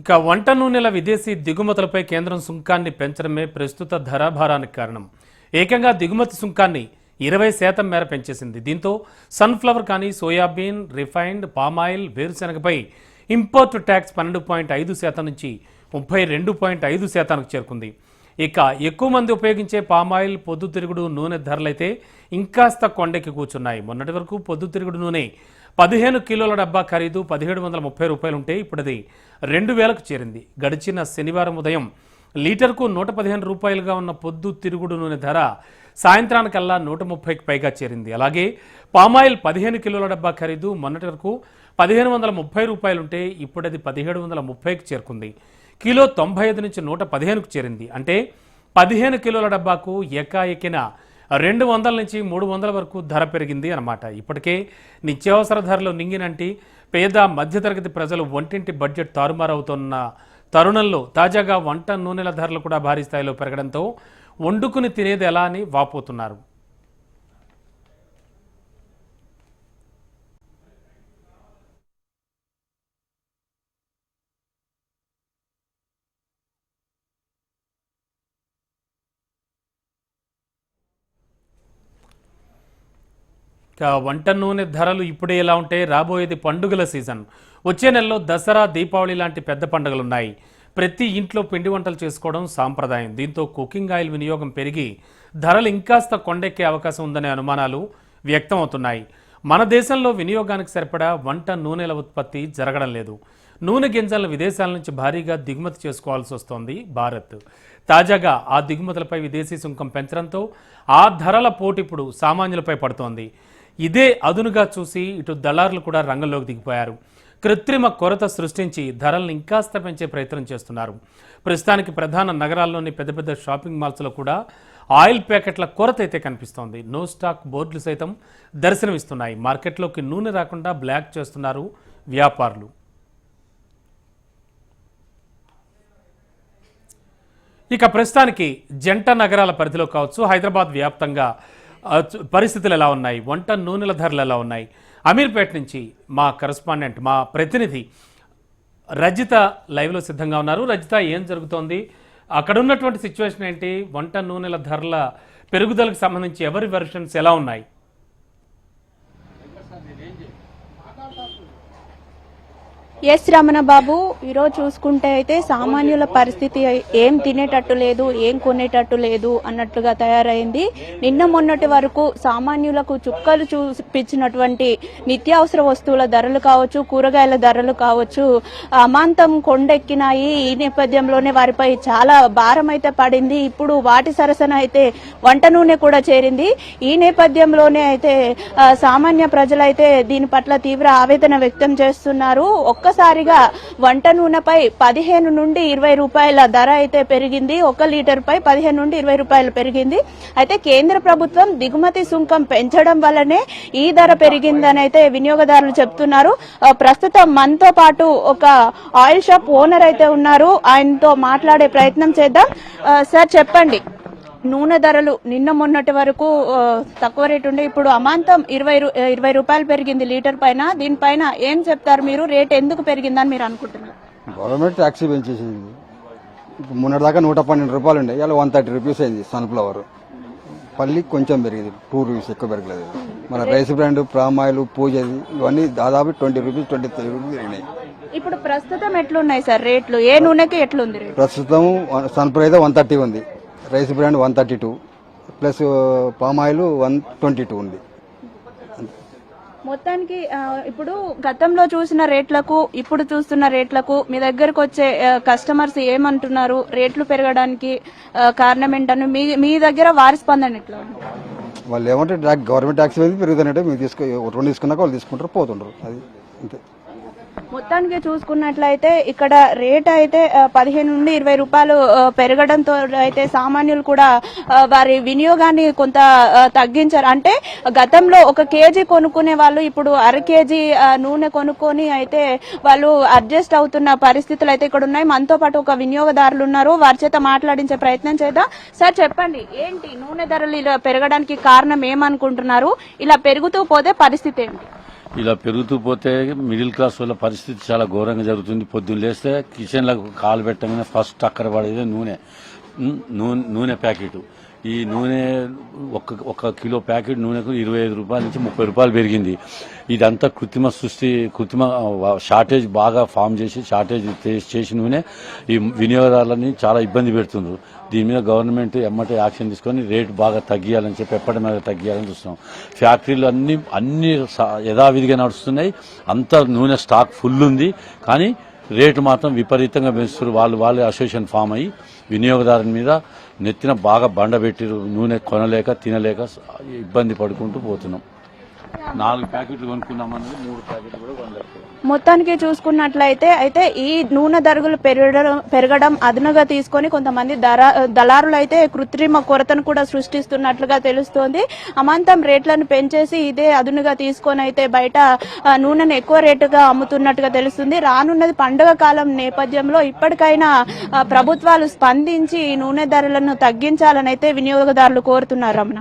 ఇక వంట నూనెల విదేశీ దిగుమతులపై కేంద్రం సుంకాన్ని పెంచడమే ప్రస్తుత ధరాభారానికి కారణం. ఏకంగా దిగుమతి సుంకాన్ని ఇరవై శాతం మేర పెంచేసింది. దీంతో సన్ఫ్లవర్ కానీ సోయాబీన్ రిఫైన్డ్ పామాయిల్ వేరుశెనగపై ఇంపోర్ట్ ట్యాక్స్ పన్నెండు పాయింట్ ఐదు శాతం నుంచి ముప్పై రెండు పాయింట్ ఐదు శాతానికి చేరుకుంది. ఇక ఎక్కువ మంది ఉపయోగించే పామాయిల్ పొద్దుతిరుగుడు నూనె ధరలైతే ఇంకాస్త కొండెక్కి కూర్చున్నాయి. మొన్నటి వరకు పొద్దుతిరుగుడు నూనె పదిహేను కిలోల డబ్బా ఖరీదు పదిహేడు వందల ముప్పై రూపాయలు ఉంటే ఇప్పుడు అది రెండు వేలకు చేరింది. గడిచిన శనివారం ఉదయం లీటర్కు నూట పదిహేను రూపాయలుగా ఉన్న పొద్దు తిరుగుడు నూనె ధర సాయంత్రానికల్లా నూట ముప్పైకి పైగా చేరింది. అలాగే పామాయిల్ పదిహేను కిలోల డబ్బా ఖరీదు మొన్నటి వరకు పదిహేను వందల ముప్పై రూపాయలుంటే ఇప్పుడు అది పదిహేడు వందల ముప్పైకి చేరుకుంది. కిలో తొంభై ఐదు నుంచి నూట పదిహేనుకు చేరింది. అంటే పదిహేను కిలోల డబ్బాకు ఎకాఎకిన రెండు వందల నుంచి మూడు వందల వరకు ధర పెరిగింది అన్నమాట. ఇప్పటికే నిత్యావసర ధరలు నింగినంటి పేద మధ్యతరగతి ప్రజలు వంటింటి బడ్జెట్ తారుమారవుతున్న తరుణంలో తాజాగా వంట నూనెల ధరలు కూడా భారీ స్థాయిలో పెరగడంతో వండుకుని తినేది ఎలా అని వాపోతున్నారు. వంట నూనె ధరలు ఇప్పుడే ఎలా ఉంటే రాబోయేది పండుగల సీజన్. వచ్చే నెలలో దసరా దీపావళి లాంటి పెద్ద పండుగలు ఉన్నాయి ప్రతి ఇంట్లో పిండి వంటలు చేసుకోవడం సాంప్రదాయం. దీంతో కుకింగ్ ఆయిల్ వినియోగం పెరిగి ధరలు ఇంకాస్త కొండెక్కే అవకాశం ఉందనే అనుమానాలు వ్యక్తం అవుతున్నాయి మన దేశంలో వినియోగానికి సరిపడా వంట నూనెల ఉత్పత్తి జరగడం లేదు. నూనె గింజలను విదేశాల నుంచి భారీగా దిగుమతి చేసుకోవాల్సి వస్తోంది భారత్. తాజాగా ఆ దిగుమతులపై విదేశీ సుంకం పెంచడంతో ఆ ధరల పోటీ ఇప్పుడు సామాన్యులపై పడుతోంది. ఇదే అదునుగా చూసి ఇటు దళారులు కూడా రంగంలోకి దిగిపోయారు. కృత్రిమ కొరత సృష్టించి ధరలను ఇంకాస్త పెంచే ప్రయత్నం చేస్తున్నారు. ప్రస్తుతానికి ప్రధాన నగరాల్లోని పెద్ద పెద్ద షాపింగ్ మాల్స్లో కూడా ఆయిల్ ప్యాకెట్ల కొరత అయితే కనిపిస్తోంది. నో స్టాక్ బోర్డులు సైతం దర్శనమిస్తున్నాయి. మార్కెట్లోకి నూనె రాకుండా బ్లాక్ చేస్తున్నారు వ్యాపారులు. ఇక ప్రస్తుతానికి జంట నగరాల పరిధిలో కావచ్చు హైదరాబాద్ వ్యాప్తంగా పరిస్థితులు ఎలా ఉన్నాయి? వంట నూనెల ధరలు ఎలా ఉన్నాయి? అమీర్పేట నుంచి మా కరస్పాండెంట్ మా ప్రతినిధి రజిత లైవ్లో సిద్ధంగా ఉన్నారు. రజిత ఏం జరుగుతోంది? అక్కడ ఉన్నటువంటి సిచ్యువేషన్ ఏంటి? వంట నూనెల ధరల పెరుగుదలకు సంబంధించి ఎవరి వెర్షన్స్ ఎలా ఉన్నాయి? ఎస్ రమణ బాబు ఈరోజు చూసుకుంటే అయితే సామాన్యుల పరిస్థితి ఏం తినేటట్టు లేదు ఏం కొనేటట్టు లేదు అన్నట్లుగా తయారైంది. నిన్న మొన్నటి వరకు సామాన్యులకు చుక్కలు చూపించినటువంటి నిత్యావసర వస్తువుల ధరలు కావచ్చు కూరగాయల ధరలు కావచ్చు అమాంతం కొండెక్కినాయి. ఈ నేపథ్యంలోనే వారిపై చాలా భారం అయితే పడింది. ఇప్పుడు వాటి సరసన అయితే వంట నూనె కూడా చేరింది. ఈ నేపథ్యంలోనే అయితే సామాన్య ప్రజలైతే దీని పట్ల తీవ్ర ఆవేదన వ్యక్తం చేస్తున్నారు. ఒక్క ఒక్కసారిగా వంట నూనెపై పదిహేను నుండి ఇరవై రూపాయల ధర అయితే పెరిగింది. ఒక లీటర్ పై పదిహేను నుండి ఇరవై రూపాయలు పెరిగింది. అయితే కేంద్ర ప్రభుత్వం దిగుమతి సుంకం పెంచడం వల్లనే ఈ ధర పెరిగిందని అయితే వినియోగదారులు చెప్తున్నారు. ప్రస్తుతం మనతో పాటు ఒక ఆయిల్ షాప్ ఓనర్ అయితే ఉన్నారు. ఆయనతో మాట్లాడే ప్రయత్నం చేద్దాం. సార్ చెప్పండి. నూనె ధరలు నిన్న మొన్నటి వరకు తక్కువ రేటు ఉండే. ఇప్పుడు అమాంతం ఇరవై ఇరవై రూపాయలు పెరిగింది లీటర్ పైన. దీనిపైన ఏం చెప్తారు మీరు? రేట్ ఎందుకు పెరిగిందని మీరు అనుకుంటున్నారు? గవర్నమెంట్ ట్యాక్సీ పెంచేసింది. మొన్నటి దాకా నూట పన్నెండు రూపాయలు ఉండే. ఇలా వన్ థర్టీ రూపీస్ అయింది సన్ఫ్లవర్. పల్లి కొంచెం పెరిగింది. టూ రూపీస్ ఎక్కువ పెరగలేదు. మన రైస్ బ్రాండ్ ప్రామ్ ఆయిల్ పూజది ఇవన్నీ దాదాపు twenty rupees twenty three rupees పెరిగినాయి. ఇప్పుడు ప్రస్తుతం ఎట్లున్నాయి సార్ రేట్లు? ఏ నూనెకి ఎట్లుంది ప్రస్తుతం సన్ఫ్లవర్ అయితే వన్ థర్టీ ఉంది. Rice brand one thirty two plus palm oil one twenty two ఉంది. మొత్తానికి ఇప్పుడు గతంలో చూసిన రేట్లకు ఇప్పుడు చూస్తున్న రేట్లకు మీ దగ్గరకు వచ్చే కస్టమర్స్ ఏమంటున్నారు? రేట్లు పెరగడానికి కారణం ఏంటని మీ మీ దగ్గర వారి స్పందన ఎట్లా వాళ్ళు ఏమంటే గవర్నమెంట్ ట్యాక్సీ అనేది పెరుగుతున్నట్టే మీరు తీసుకో రెండు తీసుకున్నాక వాళ్ళు తీసుకుంటారు పోతుంటారు అది అంతే. మొత్తానికి చూసుకున్నట్లయితే ఇక్కడ రేట్ అయితే పదిహేను నుండి ఇరవై రూపాయలు పెరగడంతో అయితే సామాన్యులు కూడా వారి వినియోగాన్ని కొంత తగ్గించారు. అంటే గతంలో ఒక కేజీ కొనుక్కునే వాళ్ళు ఇప్పుడు అర కేజీ నూనె కొనుక్కొని అయితే వాళ్ళు అడ్జస్ట్ అవుతున్న పరిస్థితులు అయితే ఇక్కడ ఉన్నాయి. మనతో పాటు ఒక వినియోగదారులు ఉన్నారు. వారి చేత మాట్లాడించే ప్రయత్నం చేద్దాం. సార్ చెప్పండి ఏంటి నూనె ధరలు ఇలా పెరగడానికి కారణం ఏమనుకుంటున్నారు? ఇలా పెరుగుతూ పోతే పరిస్థితి ఏంటి? ఇలా పెరుగుతూ పోతే మిడిల్ క్లాస్ వాళ్ళ పరిస్థితి చాలా ఘోరంగా జరుగుతుంది. పొద్దున్న లేస్తే కిచెన్లకు కాలు పెట్టగానే ఫస్ట్ అక్కడ పడేది నూనె. నూనె నూనె ప్యాకెట్. ఈ నూనె ఒక ఒక కిలో ప్యాకెట్ నూనెకు ఇరవై ఐదు రూపాయల నుంచి ముప్పై రూపాయలు పెరిగింది. ఇదంతా కృత్రిమ సృష్టి కృత్రిమ షార్టేజ్ బాగా ఫామ్ చేసి షార్టేజ్ చేసి నూనె ఈ వినియోగదారులని చాలా ఇబ్బంది పెడుతుంది. దీని మీద గవర్నమెంట్ ఎమ్మటే యాక్షన్ తీసుకొని రేటు బాగా తగ్గియాలని చెప్పి ఎప్పటి మీద తగ్గియాలని చూస్తున్నాం. ఫ్యాక్టరీలు అన్ని అన్ని యథావిధిగా నడుస్తున్నాయి. అంత నూనె స్టాక్ ఫుల్ ఉంది. కానీ రేటు మాత్రం విపరీతంగా పెంచుతారు వాళ్ళు వాళ్ళే అసోసియేషన్ ఫామ్ అయ్యి వినియోగదారుని మీద నెత్తిన బాగా బండ నూనె కొనలేక తినలేక ఇబ్బంది పడుకుంటూ పోతున్నాం. నాలుగు ప్యాకెట్లు కొనుక్కున్నామన్నది మూడు ప్యాకెట్లు కూడా కొనలేదు. మొత్తానికి చూసుకున్నట్లయితే అయితే ఈ నూనె ధరలు పెరగడం పెరగడం అదనగా తీసుకొని కొంతమంది ధర దళారులు అయితే కృత్రిమ కొరతను కూడా సృష్టిస్తున్నట్లుగా తెలుస్తోంది. అమాంతం రేట్లను పెంచేసి ఇదే అదునుగా తీసుకొని అయితే బయట నూనెను ఎక్కువ రేటుగా అమ్ముతున్నట్టుగా తెలుస్తుంది. రానున్నది పండుగ కాలం నేపథ్యంలో ఇప్పటికైనా ప్రభుత్వాలు స్పందించి ఈ నూనె ధరలను తగ్గించాలని అయితే వినియోగదారులు కోరుతున్నారు రమణ.